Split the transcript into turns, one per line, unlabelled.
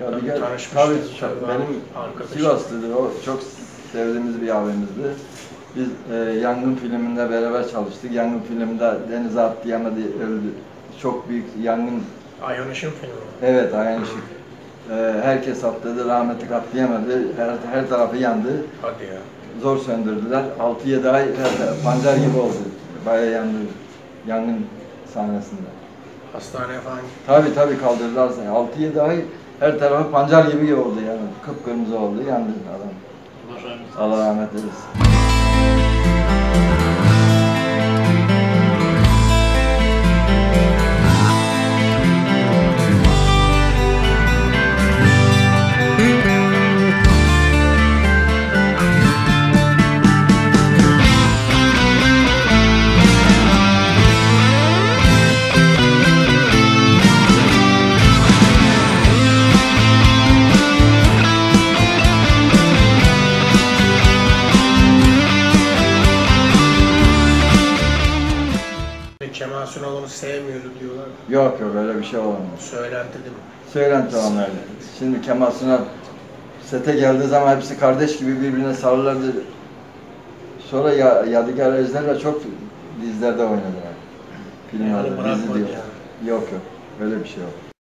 Yadigar, tabii benim
arkadaşım.
Sivaslıdır. O çok sevdiğimiz bir abimizdi. Biz e, Yangın filminde beraber çalıştık. Yangın filminde denize atlayamadı, öldü. Çok büyük yangın.
Ayhan Işın filmi.
Evet, aynı şey. E, herkes atladı, rahmetli atlayamadı. Her, her tarafı yandı.
Hadi ya.
Zor söndürdüler. 6-7 ay her pancar gibi oldu. Bayağı yandı yangın sahnesinde.
Hastaneye falan.
Tabii tabii kaldırdılar seni. 6-7 ay her tarafı pancar gibi oldu yani. Kıpkırmızı oldu, yandı adam. Allah rahmet eylesin.
Kemal Sunal onu sevmiyordu diyorlar.
Yok yok öyle bir şey olmadı.
Söylenti değil mi?
Söylenti onlardı. Şimdi Kemal Sunal sete geldiği zaman hepsi kardeş gibi birbirine sarılardı. Sonra ya, Yadigar Ejder'le çok dizilerde oynadılar.
Yani
Filmlerde, dizi diyor.
yani.
Yok yok, öyle bir şey yok.